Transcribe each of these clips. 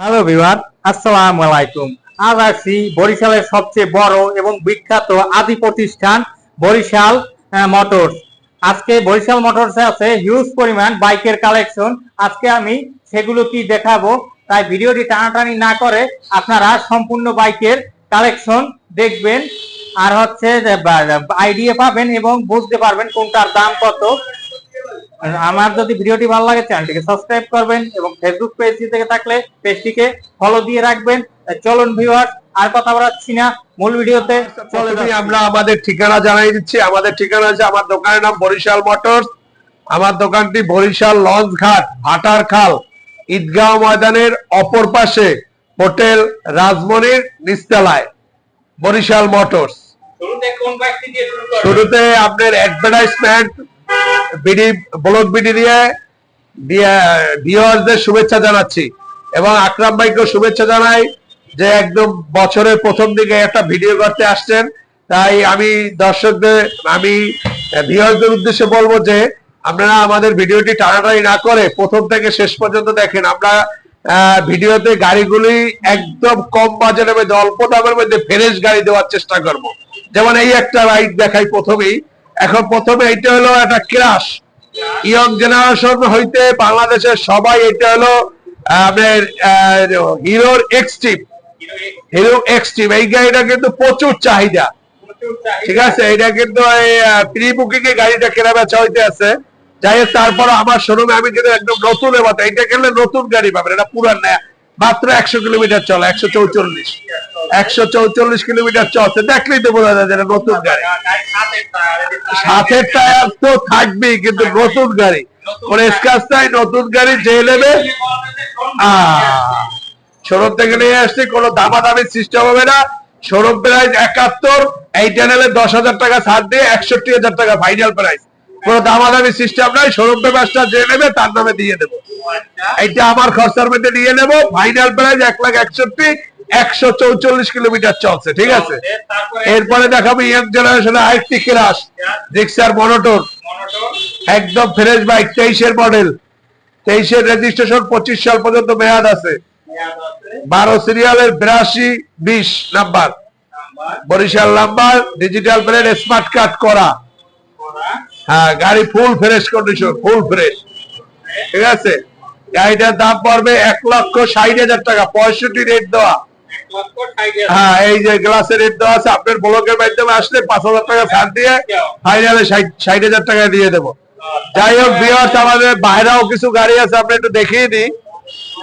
Hello বিভার আসসালাম আলাইকুম আজ আসছি বরিশালের সবচেয়ে বড় এবং বিখ্যাত আদি প্রতিষ্ঠান বরিশাল মোটরস আজকে বরিশাল মোটরসে আছে হিউজ পরিমাণ বাইকের কালেকশন আজকে আমি সেগুলো কি দেখাবো, তাই ভিডিওটি টানাটানি না করে আপনারা সম্পূর্ণ বাইকের কালেকশন দেখবেন। আর হচ্ছে আইডিয়া পাবেন এবং বুঝতে পারবেন কোনটার দাম কত। আমার যদি ভিডিওটি ভালো লাগে চ্যানেলটিকে সাবস্ক্রাইব করবেন এবং ফেসবুক পেজ থেকে থাকলে পেজটিকে ফলো দিয়ে রাখবেন। চলুন ভিউয়ার আর কথা বলাচ্ছি না মূল ভিডিওতে চলে আমরা আমাদের ঠিকানা জানাই দিচ্ছি। আমাদের ঠিকানা আছে আমার দোকানের নাম বরিশাল মোটরস। আমার দোকানটি বরিশাল লঞ্চ ঘাট ভাটার খাল ঈদগাঁও ময়দানের অপর পাশে হোটেল রাজমনির নিস্তালায় বরিশাল মোটরস। শুরুতে কোন বাইকটি দিয়ে শুরু করবেন? শুরুতে আপনার অ্যাডভার্টাইজমেন্ট বিডি, ব্লক বিডি দিয়ে দিয়ে শুভেচ্ছা জানাচ্ছি। এবং আকরাম ভাইকেও শুভেচ্ছা জানাই যে একদম বছরের প্রথম দিকে একটা ভিডিও করতে আসছেন। তাই আমি দর্শকদের, আমি ভিউয়ারদের উদ্দেশ্যে বলব যে আপনারা আমাদের ভিডিওটি টানাটানি না করে প্রথম থেকে শেষ পর্যন্ত দেখেন। আমরা ভিডিওতে গাড়িগুলি একদম কম বাজারের মধ্যে, অল্প দামের মধ্যে ফ্রেশ গাড়ি দেওয়ার চেষ্টা করব। যেমন এই একটা রাইড দেখাই প্রথমেই। এখন প্রথমে এটা হলো একটা ক্রাশ ইয়ং জেনারেশন হইতে বাংলাদেশের সবাই এটা হলো আপনার হিরোর এক্সট্রিম হিরো এক্সট্রিম এই গাড়িটা কিন্তু প্রচুর চাহিদা। ঠিক আছে? এটা কিন্তু প্রি বুকিং এ গাড়িটা কেনা বেচা হইতে আছে। যাই তারপর আমার শোরুমে আমি কিন্তু একদম নতুন মতো। এটা কিনলে নতুন গাড়ি পাবেন। এটা পুরান না, মাত্র একশো কিলোমিটার চলে, একশো চৌচল্লিশ। একশো চৌচল্লিশ কিলোমিটার চলছে। দেখলেই তো বোঝা যায় যে এটা নতুন গাড়ি। সাথের টায়ার তো থাকবেই, কিন্তু নতুন গাড়ি। কোন নতুন গাড়ি যে নেবে। শোরুম থেকে নিয়ে আসছি, কোনো দামাদামি সিস্টেম হবে না। শোরুম প্রাইস একাত্তর, এই চ্যানেলে দশ হাজার টাকা ছাড় দিয়ে একষট্টি হাজার টাকা ফাইনাল প্রাইস কোনো দামাদামি সিস্টেম নাই, শোরুম পেপারটা যে নেবে তার নামে দিয়ে দেবো। এইটা আমার খরচার মধ্যে নিয়ে নেব। ফাইনাল প্রাইস এক লাখ একষট্টি একশো চৌচল্লিশ কিলোমিটার চলছে ঠিক আছে? এরপরে দেখাবো ইয়াং জেনারেশনে আরেকটি ক্রাশ রিক্সার মনোটর একদম ফ্রেশ বাইক তেইশের মডেল তেইশের রেজিস্ট্রেশন পঁচিশ সাল পর্যন্ত মেয়াদ আছে। বারো সিরিয়ালের বিরাশি বিশ number. Barishal number digital plate smart card করা। হ্যাঁ গাড়ি full fresh condition full fresh ঠিক আছে? গাড়িটার দাম পড়বে এক লক্ষ ষাট হাজার টাকা পঁয়ষট্টি রেট দেওয়া। হ্যাঁ এই যে গ্লাসের রেট দেওয়া আছে, আপনার ব্লকের মাধ্যমে আসলে পাঁচ হাজার টাকা ছাড় দিয়ে ফাইনালে ষাট হাজার টাকা দিয়ে দেবো। যাই হোক বিয়ার্স আমাদের বাইরেও কিছু গাড়ি আছে আপনি একটু দেখিয়ে দিই।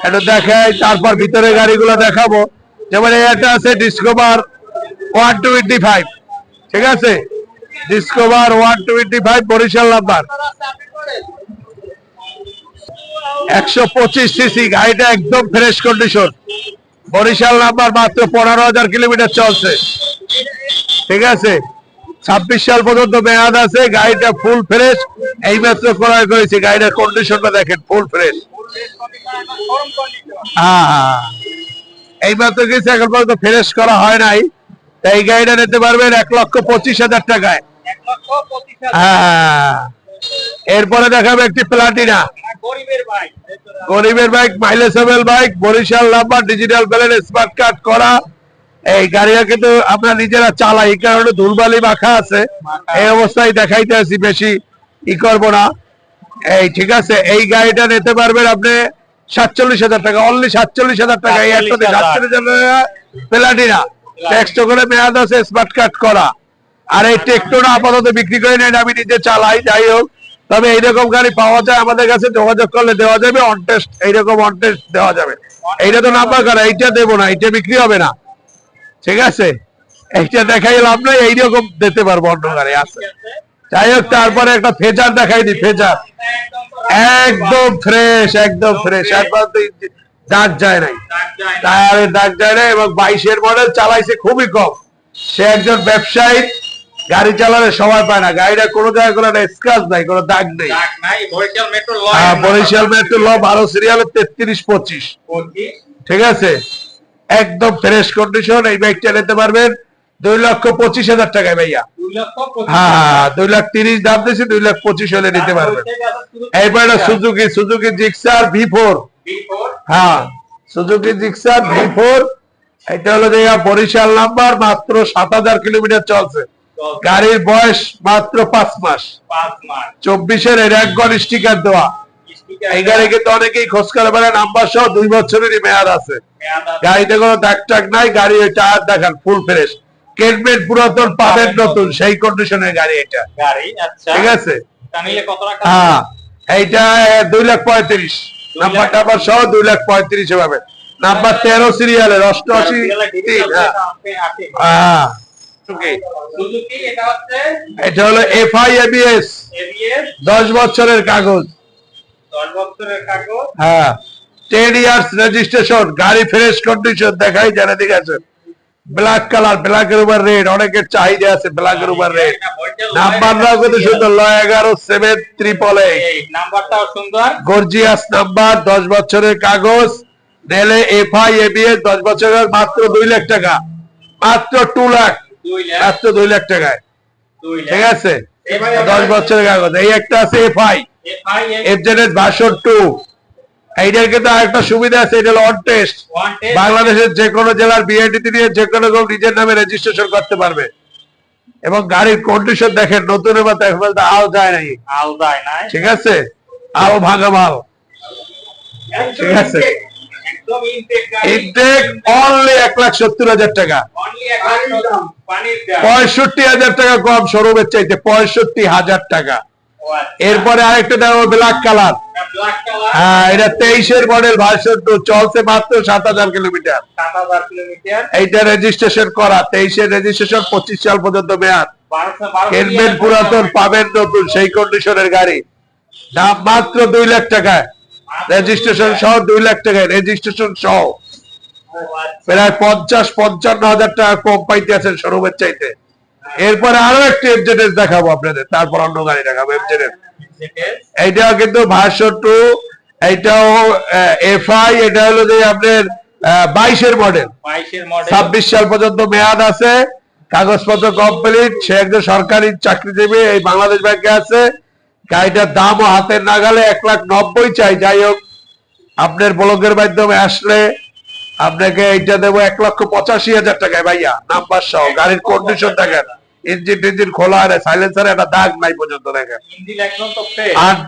একটু দেখাই, তারপর ভিতরে গাড়িগুলো দেখাবো। যেমন একটা আছে ডিসকভার ওয়ান টোয়েন্টি ফাইভ। ঠিক আছে? Discover one twenty five Barishal number. একশো পঁচিশ সিসি, গাড়িটা একদম ফ্রেশ কন্ডিশন বরিশাল নাম্বার মাত্র পনেরো হাজার কিলোমিটার চলছে। ঠিক আছে? ছাব্বিশ সাল পর্যন্ত মেয়াদ আছে, গাড়িটা ফুল ফ্রেশ এই মাত্র ক্রয় করেছি, গাড়িটার কন্ডিশনটা দেখেন ফুল ফ্রেশ হ্যাঁ এই মাত্র কিছু এখন পর্যন্ত ফ্রেশ করা হয় নাই। নিতে পারবেন এক লক্ষ পঁচিশ হাজার টাকায়। হ্যাঁ এরপরে দেখাবে একটি প্লাটিনা গরিবের bike. Mileageable bike Barishal number digital plate smart card করা। এই গাড়িটা কিন্তু আমরা নিজেরা চালাই এই কারণে ধুলবালি মাখা আছে। এই অবস্থায় দেখাইতে আছি বেশি ই করব না। এই ঠিক আছে এই গাড়িটা নিতে পারবেন আপনি সাতচল্লিশ হাজার টাকা অনলি সাতচল্লিশ হাজার টাকা। এই একটাতে সাতচল্লিশ হাজার। টাকা প্লাটিনা। টেক্সট করে মেয়াদ আছে স্মার্ট কার্ড করা। আর এই টেকটোটা আপাতত বিক্রি করে নেন আমি নিজে চালাই যাই হোক। তবে এইরকম গাড়ি পাওয়া যায়, আমাদের কাছে যোগাযোগ করলে দেওয়া যাবে অন টেস্ট এইরকম অন টেস্ট দেওয়া যাবে। এইটা তো নাম্বার করা, এইটা দেবো না, এইটা বিক্রি হবে না। ঠিক আছে? এইটা দেখাই লাভ নাই, এইরকম দিতে পারব অন্য গাড়ি, আছে। যাই হোক, তারপরে একটা ফেজার দেখাই দিই, ফেজার। একদম ফ্রেশ একদম ফ্রেশ একবার দাগ যায় নাই। টায়ারের দাগ যায় নাই এবং বাইশের মডেল চালাইছে খুবই কম। সে একজন ব্যবসায়ী গাড়ি চালালে সময় পায় না। গাড়িটা কোনো জায়গায় কোনো স্ক্রাচ নাই কোনো দাগ নেই। হ্যাঁ বরিশাল মেট্রো ল বারো সিরিয়ালের তেত্রিশ পঁচিশ। ঠিক আছে? একদম ফ্রেশ কন্ডিশন এই বাইকটা নিতে পারবেন। দুই লক্ষ পঁচিশ হাজার টাকায় ভাইয়া। হ্যাঁ দুই লাখ তিরিশ দাম দিয়েছি দুই লাখ পঁচিশ হলে নিতে পারবেন। এরপর Suzuki Suzuki Gixxer V four হ্যাঁ সুজুকি জিক্সার ভি ফোর এটা হলো যে বরিশাল নাম্বার মাত্র সাত হাজার কিলোমিটার চলছে। গাড়ির বয়স মাত্র পাঁচ মাস। পাঁচ মাস। চব্বিশের রেকগন স্টিকার দেওয়া। এই গাড়ি কিন্তু অনেকেই খোঁজ করে বেড়ে নাম্বার সহ দুই বছরেরই মেয়াদ আছে। গাড়িতে কোনো দাগ টাক নাই গাড়ি টায়ার দেখান ফুল ফ্রেশ কেটমেন্ট পুরাতন পাবেন নতুন সেই কন্ডিশনের গাড়ি এটা। গাড়ি আচ্ছা। ঠিক আছে? হ্যাঁ এইটা দুই লাখ পঁয়ত্রিশ। নাম্বার টাম্বার সহ দুই লাখ পঁয়ত্রিশ পাবে নাম্বার তেরো সিরিয়ালের অষ্টআশি তিন হ্যাঁ। এটা হলো এফআই এবিএস দশ বছরের কাগজ। হ্যাঁ। টেন ইয়ার্স রেজিস্ট্রেশন গাড়ি ফ্রেশ কন্ডিশন দেখাই জানা আছে। ব্ল্যাক কালার ব্ল্যাকের উপর রেড অনেকের চাহিদা আছে ব্ল্যাকের উপর রেড নাম্বারটাও কিন্তু সুন্দর এগারো সেভেন ত্রিপল নাম্বারটাও সুন্দর। গর্জিয়াস নাম্বার দশ বছরের কাগজ। নেলে এফআই এবিএস দশ বছরের মাত্র দুই লাখ টাকা। মাত্র টু লাখ মাত্র দুই লাখ টাকায়। ঠিক আছে? দশ বছরের কাগজ। এই একটা আছে FI FI FZ version two এইটার কিন্তু আরেকটা সুবিধা আছে এটা অন টেস্ট বাংলাদেশের যে কোনো জেলার নিয়ে যে কোনো কেউ নিজের নামে রেজিস্ট্রেশন করতে পারবে। এবং গাড়ির কন্ডিশন দেখেন নতুনের মতো এখন পর্যন্ত আও যায় নাই। আলদায় নাই। ঠিক আছে? আও ভাঙা মাল। ঠিক আছে। ইনটেক অনলি এক লাখ সত্তর হাজার টাকা। পঁয়ষট্টি হাজার টাকা কম চাইতে পঁয়ষট্টি হাজার টাকা। আচ্ছা। এরপরে আরেকটা ব্ল্যাক কালার হ্যাঁ এটা তেইশের মডেল ভার্সন টু চলছে মাত্র সাত হাজার কিলোমিটার। এইটা রেজিস্ট্রেশন করা তেইশের রেজিস্ট্রেশন পঁচিশ সাল পর্যন্ত মেয়াদ। কিনবেন পুরাতন পাবেন নতুন সেই কন্ডিশনের গাড়ি। দাম মাত্র দুই লাখ টাকায়। রেজিস্ট্রেশন সহ দুই লাখ টাকায় রেজিস্ট্রেশন সহ। প্রায় পঞ্চাশ পঞ্চান্ন হাজার টাকা কম পাইতে আছেন শোরুমের চাইতে। এরপরে আরও একটি এফজেডএস দেখাবো আপনাদের তারপর অন্য গাড়ি দেখাবো এফজেডএস এইটাও কিন্তু ভার্সন টু এইটাও এফআই এটা হলো যে আপনার বাইশের মডেল ছাব্বিশ সাল পর্যন্ত মেয়াদ আছে কাগজপত্র কমপ্লিট সে একজন সরকারি চাকরিজীবী এই বাংলাদেশ ব্যাংকে আছে। গাড়িটার দামও হাতের নাগালে এক লাখ নব্বই চাই যাই হোক। আপনার ব্লগের মাধ্যমে আসলে আপনাকে এইটা দেবো এক লক্ষ পঁচাশি হাজার টাকায় ভাইয়া নাম্বার সহ গাড়ির কন্ডিশন দেখেন। ইঞ্জিন টিঞ্জিন খোলা আছে সাইলেন্সারে একটা দাগ নাই পর্যন্ত দেখেন। আট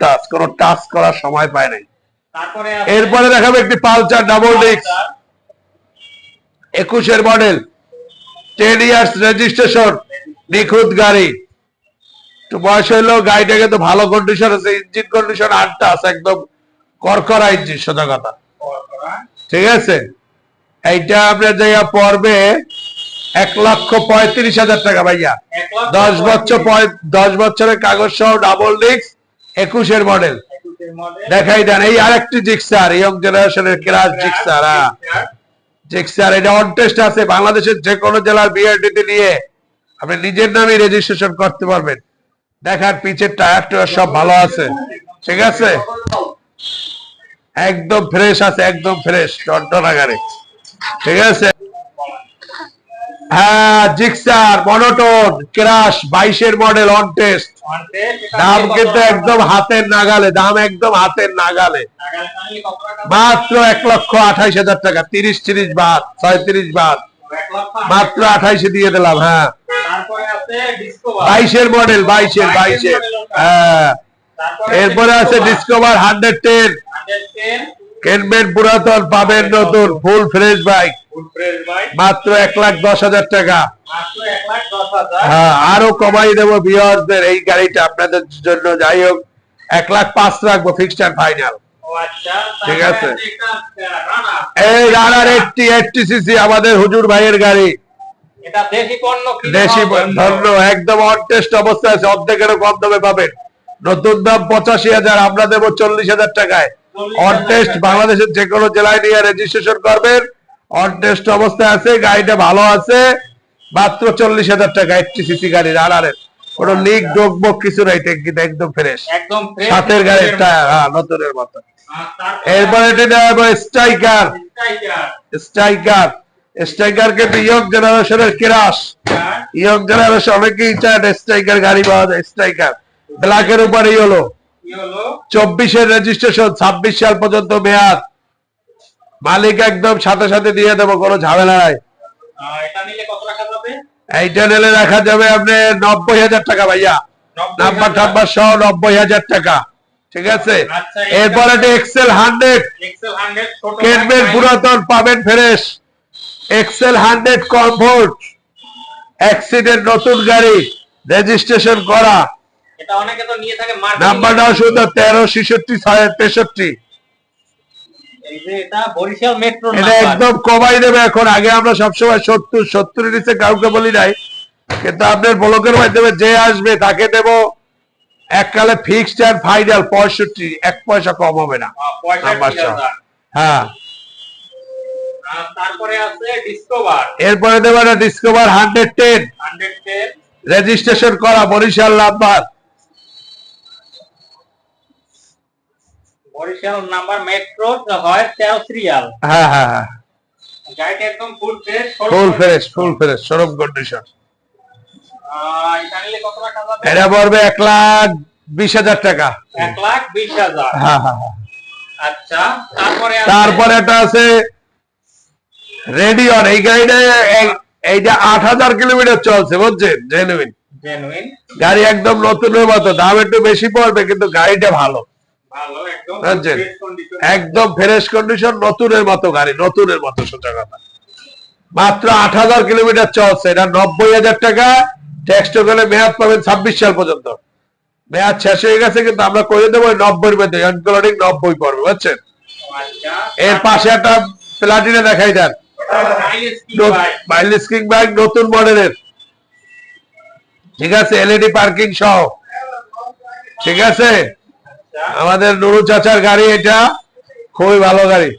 টাচ কোনো টাচ করার সময় পায় নাই। এরপরে দেখাবো একটি পালচার ডাবল ডিস্ক একুশের মডেল টেন ইয়ার্স রেজিস্ট্রেশন নিখুঁত গাড়ি। তো বয়স হইল গাড়িটাকে তো ভালো কন্ডিশন আছে ইঞ্জিন কন্ডিশন আটটা আছে একদম করকরা ইঞ্জিন সোজা কথা। ঠিক আছে? এইটা আপনার জায়গা পড়বে এক লক্ষ পঁয়ত্রিশ হাজার টাকা ভাইয়া। দশ বছর দশ বছরের কাগজ সহ ডাবল ডিস্ক একুশের মডেল দেখাই দেন এই আরেকটি জিক্সার ইয়ং জেনারেশনের ক্লাস জিক্সার হ্যাঁ। জিক্সার এটা অন টেস্ট আছে বাংলাদেশের যে কোনো জেলার বিআরডিতে নিয়ে আপনি নিজের নামে রেজিস্ট্রেশন করতে পারবেন। দেখার পিছের টায়ার টায়ার সব ভালো আছে। ঠিক আছে? একদম ফ্রেশ আছে, একদম ফ্রেশ টনটনা ঠিক আছে? হ্যাঁ জিক্সার, মনোটোন, ক্রাশ, বাইশের মডেল অন টেস্ট দাম কিন্তু একদম হাতের নাগালে, দাম একদম হাতের নাগালে। মাত্র এক লক্ষ আঠাইশ হাজার টাকা, তিরিশ তিরিশ বাদ ছয়ত্রিশ বাদ মাত্র আঠাইশে দিয়ে দিলাম হ্যাঁ। বাইশের মডেল বাইশের বাইশের হ্যাঁ। এরপরে আছে ডিসকভার হান্ড্রেড টেন কিনবেন পুরাতন পাবেন নতুন ফুল ফ্রেশ বাইক মাত্র এক লাখ দশ হাজার টাকা। হ্যাঁ আরও কমাই দেবো বিয়ারদের এই গাড়িটা আপনাদের জন্য। যাই হোক এক লাখ পাঁচ রাখব ফিক্সড ফাইনাল ঠিক আছে। এই রানার এইটটি এইটটি সিসি আমাদের হুজুর ভাইয়ের গাড়ি। এটা দেশি পণ্য কিনে দেশি খাওয়ার জন্য। ধন্য একদম অনটেস্ট অবস্থায় আছে অর্ধেকেরও কম দামে পাবেন। নতুন দাম পঁচাশি হাজার আমরা দেবো চল্লিশ হাজার টাকায়। অনটেস্ট বাংলাদেশের যে কোনো জেলায় নিয়ে রেজিস্ট্রেশন করবেন। অনটেস্ট অবস্থায় আছে গাড়িটা ভালো আছে। মাত্র চল্লিশ হাজার টাকা এইটটি সিসি গাড়ি রানারের কোনো লিক ডোক বোক কিছু নাই ট্যাঙ্কিতে একদম ফ্রেশ একদম সাতের গাড়ির টায়ার হ্যাঁ নতুনের মতো। এরপরে স্ট্রাইকার স্ট্রাইকার স্ট্রাইকার স্ট্রাইকার কিন্তু ইয়ং জেনারেশনের ক্রাশ ইয়ং জেনারেশন অনেকেই চায় স্ট্রাইকার গাড়ি পাওয়া যায় স্ট্রাইকার ব্ল্যাকের কি হলো চব্বিশের রেজিস্ট্রেশন ছাব্বিশ সাল পর্যন্ত মেয়াদ। মালিক একদম সাথে সাথে দিয়ে দেবো কোনো ঝামেলা নাই। আহ, এটা রাখা যাবে আপনি নব্বই হাজার টাকা ভাইয়া। নাম্বার টাম্বার সহ নব্বই হাজার টাকা। ঠিক আছে? এরপর একটা এক্সেল হান্ড্রেড এক্সেল 100 ছোট কিনবেন। পুরাতন পাবেন fresh Excel hundred comfort accident নতুন গাড়ি। রেজিস্ট্রেশন করা। নাম্বারটাও সুন্দর তেরো ছেষট্টি ছয় তেষট্টি। এই এটা একদম কমাই দেবে এখন। আগে আমরা সবসময় সত্তর সত্তর নিচে কাউকে বলি নাই। কিন্তু আপনার ব্লকের মাধ্যমে যে আসবে তাকে দেব এককালে ফিক্সড অ্যান্ড ফাইনাল পঁয়ষট্টি। এক পয়সা কম হবে না। হ্যাঁ। তারপরে আছে ডিসকভার এরপরে দেবো না ডিসকভার হান্ড্রেড টেন রেজিস্ট্রেশন করা Barishal number. Barishal number metro হয় তেরো সিরিয়াল। হ্যাঁ হ্যাঁ হ্যাঁ। গাড়িটা একদম full fresh full fresh full fresh showroom condition এটা নিলে কত টাকা যাবে এটা পড়বে এক লাখ বিশ হাজার টাকা। এক লাখ বিশ হাজার। হ্যাঁ হ্যাঁ হ্যাঁ। আচ্ছা তারপরে আছে তারপরে একটা আছে রেডিয়ন এই গাড়িটা এইটা আট হাজার কিলোমিটার চলছে বুঝছেন? জেনুইন জেনুইন গাড়ি একদম নতুন হয়ে মতো দাম একটু বেশি পড়বে কিন্তু গাড়িটা ভালো। বুঝছেন? একদম ফ্রেশ কন্ডিশন নতুনের মতো গাড়ি নতুনের মতো সোজা কথা। মাত্র আট হাজার কিলোমিটার চলছে এটা নব্বই হাজার টাকা। ট্যাক্স টোকেনে মেয়াদ পাবেন ছাব্বিশ সাল পর্যন্ত। মেয়াদ শেষ হয়ে গেছে কিন্তু আমরা করে দেবো নব্বই মধ্যে ইনক্লুডিং নব্বই পড়বে বুঝছেন? আচ্ছা। এর পাশে একটা প্লাটিনে দেখাই দেন। মাইলেজ কি বাইক নতুন মডেলের। ঠিক আছে? এলইডি পার্কিং সহ। ঠিক আছে? আমাদের নুরু চাচার গাড়ি এটা খুবই ভালো গাড়ি।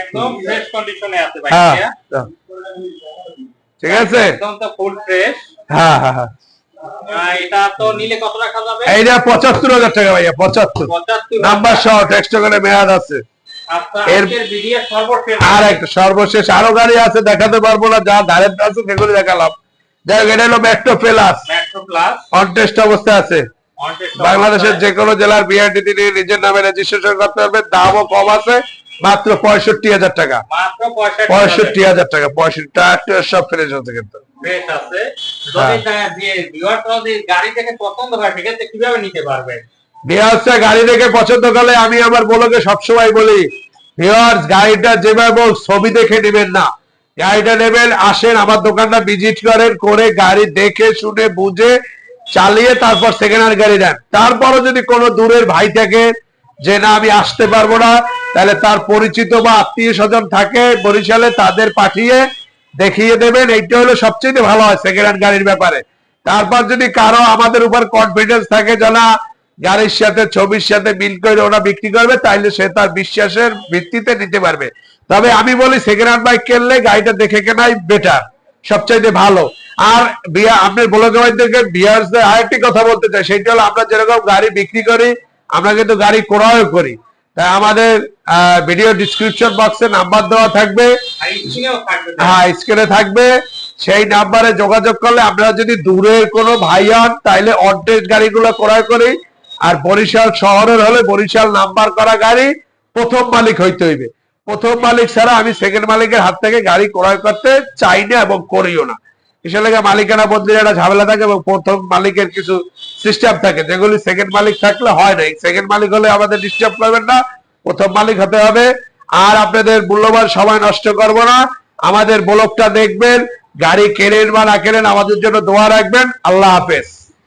একদম ফ্রেশ কন্ডিশনে আছে ভাই হ্যাঁ ঠিক আছে? একদম তো ফুল ফ্রেশ হ্যাঁ হ্যাঁ হ্যাঁ। এটা তো নিলে কত রাখা যাবে? এইটা পঁচাত্তর হাজার টাকা ভাইয়া পঁচাত্তর। পঁচাত্তর। নাম্বার সহ টোকেনে মেয়াদ আছে। আচ্ছা আর একটা সর্বশেষ আরও গাড়ি আছে দেখাতে পারব না যা ধারের আছে সেগুলি দেখালাম। যাই হোক, এটা হলো metro plus metro plus on test অবস্থায় আছে। বাংলাদেশের যে কোনো জেলার বিআরটি তিনি নিজের নামে রেজিস্ট্রেশন করতে পারবেন দামও কম আছে মাত্র পঁয়ষট্টি হাজার টাকা। পঁয়ষট্টি হাজার টাকা। পঁয়ষট্টি টাকা সব ফ্রেশ আছে। কিন্তু হ্যাঁ। যদি তা- যে ভিউয়াররা যদি গাড়ি থেকে পছন্দ সেক্ষেত্রে কীভাবে নিতে পারবে? ভিওয়ার্সটা গাড়ি দেখে পছন্দ করলে আমি আমার বলোকে সবসময় বলি ভিওয়ার্স গাড়িটা যেভাবে ছবি দেখে নেবেন না। গাড়িটা নেবেন আসেন আমার দোকানটা ভিজিট করেন করে গাড়ি দেখে শুনে বুঝে চালিয়ে তারপর সেকেন্ড হ্যান্ড গাড়ি নেন তারপরও যদি কোনো দূরের ভাই থাকে যে, না, আমি আসতে পারব না, তাহলে তার পরিচিত বা আত্মীয় স্বজন থাকে বরিশালে, তাদের পাঠিয়ে দেখিয়ে দেবেন। এইটা হলো সবচেয়ে ভালো হয় সেকেন্ড হ্যান্ড গাড়ির ব্যাপারে। তারপর যদি কারও আমাদের উপর কনফিডেন্স থাকে যে, না, গাড়ির সাথে, ছবির সাথে মিল করে ওরা বিক্রি করবে, তাইলে সে তার বিশ্বাসের ভিত্তিতে নিতে পারবে। তবে আমি বলি সেকেন্ড হ্যান্ড বাইক কিনলে গাড়িটা দেখে কেনাই বেটার সবচাইতে ভালো। আর বিয়া আপনার ব্লকের মাধ্যমে বিয়ার্সদের আরেকটি কথা বলতে চাই সেটা হলো আমরা যেরকম গাড়ি বিক্রি করি আমরা কিন্তু গাড়ি ক্রয় করি। তাই আমাদের ভিডিও ডিসক্রিপশন বক্সে নাম্বার দেওয়া থাকবে। হ্যাঁ স্ক্রিনে থাকবে। সেই নাম্বারে যোগাযোগ করলে আপনারা যদি দূরের কোনো ভাই হন তাইলে অনটেস্ট গাড়িগুলো ক্রয় করি। আর বরিশাল শহরের হলে বরিশাল নাম্বার করা গাড়ি প্রথম মালিক হইতে হইবে। প্রথম মালিক ছাড়া আমি সেকেন্ড মালিকের হাত থেকে গাড়ি ক্রয় করতে চাই না এবং করিও না। কিসের লেগে মালিকানা বদলে একটা ঝামেলা থাকে এবং প্রথম মালিকের কিছু সিস্টেম থাকে। যেগুলি সেকেন্ড মালিক থাকলে হয় না। সেকেন্ড মালিক হলে আমাদের ডিস্টার্ব করবেন না। প্রথম মালিক হতে হবে। আর আপনাদের মূল্যবান সময় নষ্ট করব না। আমাদের ব্লগটা দেখবেন, গাড়ি কেনেন বা না কেনেন, আমাদের জন্য দোয়া রাখবেন। আল্লাহ হাফেজ।